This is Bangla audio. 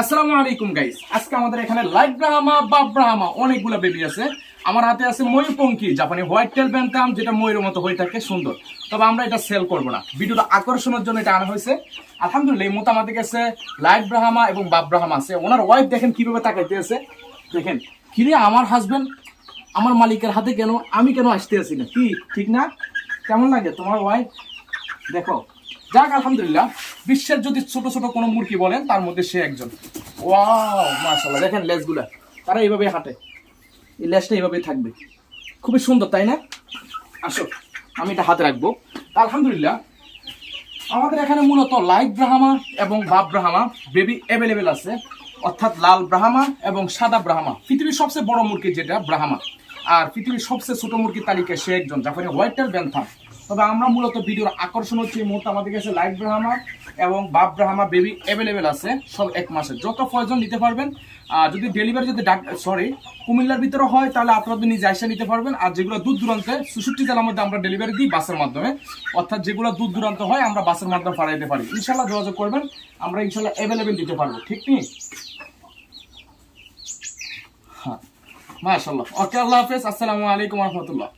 আসসালামু আলাইকুম গাইস আজকে আমাদের এখানে লাইট ব্রাহ্মা বা ব্রাহ্মা অনেকগুলো বেবি আছে। আমার হাতে আছে ময়ূরপঙ্খী জাপানি হোয়াইট টেল ব্যান্তাম যেটা ময়ূরের মতো হয়ে থাকে, সুন্দর। তবে আমরা এটা সেল করব না। ভিডিওটা আকর্ষণের জন্য এটা আনা হয়েছে। আলহামদুলিল্লাহ, এই মতো আমাদের কাছে লাইট ব্রাহ্মা এবং বাপ ব্রাহ্মা আছে। ওনার ওয়াইফ দেখেন কীভাবে তাকাইতে আছে। দেখেন, কিরে, আমার হাজবেন্ড আমার মালিকের হাতে কেন, আমি কেন আসতে আছি না? কি, ঠিক না? কেমন লাগে তোমার ওয়াইফ দেখো, যাক, আলহামদুলিল্লাহ। বিশ্বের যদি ছোট ছোট কোনো মুরগি বলেন, তার মধ্যে সে একজন। ওয়াও, মাশাআল্লাহ, দেখেন লেজগুলা। তারা এইভাবে হাঁটে। এই লেজটা এইভাবেই থাকবে। খুবই সুন্দর, তাই না? আসো, আমি এটা হাতে রাখব। আলহামদুলিল্লাহ, আমাদের এখানে মূলত লাইট ব্রাহামা এবং বাপ ব্রাহামা, বেবি অ্যাভেলেবেল আছে। অর্থাৎ লাল ব্রাহামা এবং সাদা ব্রাহ্মা। পৃথিবীর সবচেয়ে বড় মুরগি যেটা ব্রাহামা। আর পৃথিবীর সবচেয়ে ছোট মুরগির তালিকায় সে একজন জাপানি হোয়াইটার ব্যান্থাম তবে আমরা মূলত ভিডিওর আকর্ষণ হচ্ছে এই মুহূর্তে আমাদের কাছে লাইট ব্রাহ্মা এবং বাপ ব্রাহ্মা বেবি অ্যাভেলেবেল আছে সব এক মাসে। যত প্রয়োজন নিতে পারবেন। আর যদি ডেলিভারি যদি ডাক সরি কুমিল্লার ভিতরে হয়, তাহলে আপনারা নিজে এসে নিতে পারবেন। আর যেগুলো দূর দূরান্তে চৌষট্টি জেলার মধ্যে আমরা ডেলিভারি দিই বাসের মাধ্যমে। অর্থাৎ যেগুলো দূর দূরান্ত হয়, আমরা বাসের মাধ্যমে পাঠাইতে পারি। ইনশাল্লাহ যোগাযোগ করবেন। আমরা ইনশাল্লাহ অ্যাভেলেবেল দিতে পারব। ঠিক নেই হ্যাঁ। মাশাল্লাহ ওকে, আল্লাহ হাফেজ। আসসালামু আলাইকুম রহমতুল্লাহ।